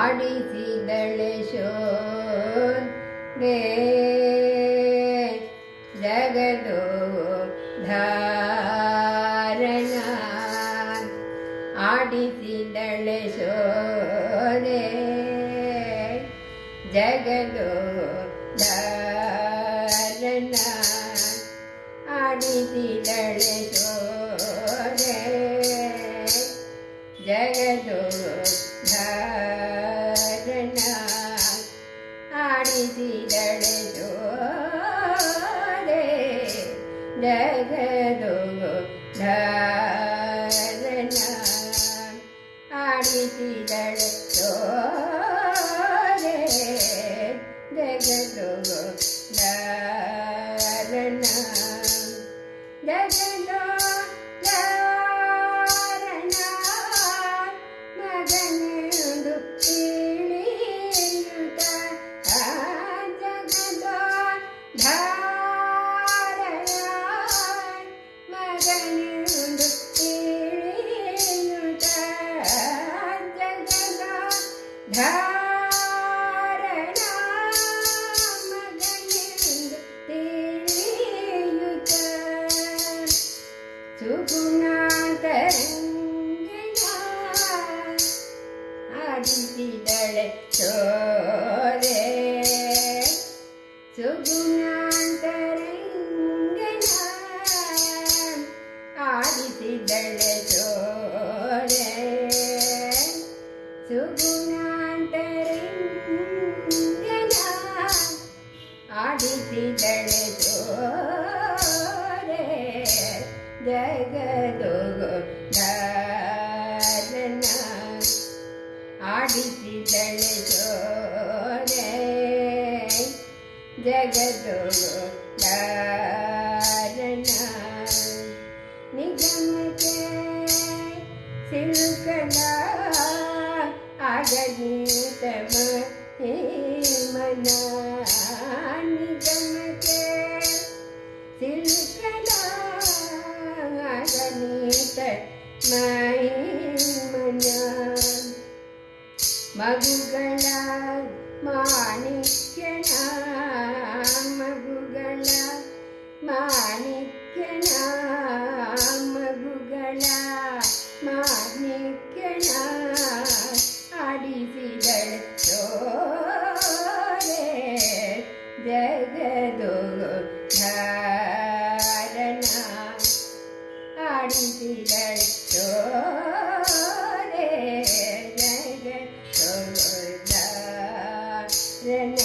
ಆಡಿಸಿದಳೆ ಶೋಧೆ ಜಗದೋ ಧಾರಣ. ಆಡಿಸಿದಳೆ ಸೋರೆ ಜಗದೋ ಧಾರಣ. ಆಡಿಸಿದಳೆ ಸೋರೆ ಜಗದೋ ಧಾರಣ. ಆಡಿಸಿದಳೆ ಜೋರೆ ಜಗದೋ ಧಾರಣ ಆಡಿಸಿದಳೆ ಜೋರೆ ಜಗದೋ ಧಾರಣ ಜಗದೋ ചോരേ സുഗുണാന്തരംഗന ആദിതിദള ചോരേ. സുഗുണ ಆಡಿಸಿದಳೆ ಜೋರೆ ಜಗದೋ ಧಾರಣ ಆಡಿಸಿದಳೆ ಜೋರೆ ಜಗದೋ ಧಾರಣ ನಿಗಮಕ್ಕೆ ಸಿಲುಕಲ ಆಗನೀತ ಮನ തന്മയിന്മന മകുകളാൽ മാണിക്കണ മകുകളാൽ മാണിക്കണ മകുകളാൽ മാണിക്കണ അടിവിലോ ജഗദോ Yeah.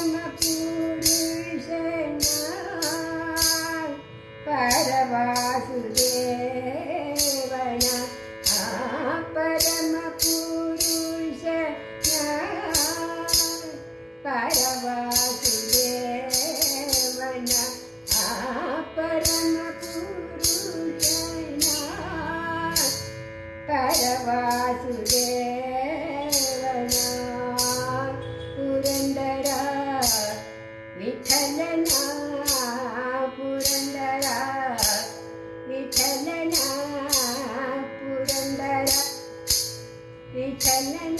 Mama Blue. പുരന്ദര വിഠലന Purandara വിഠലന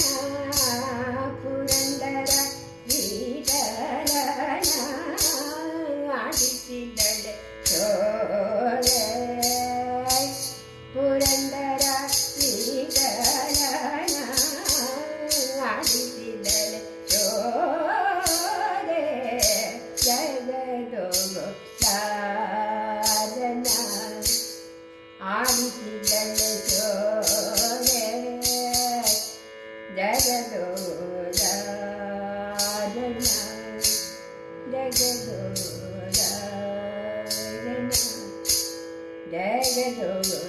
Jai Jai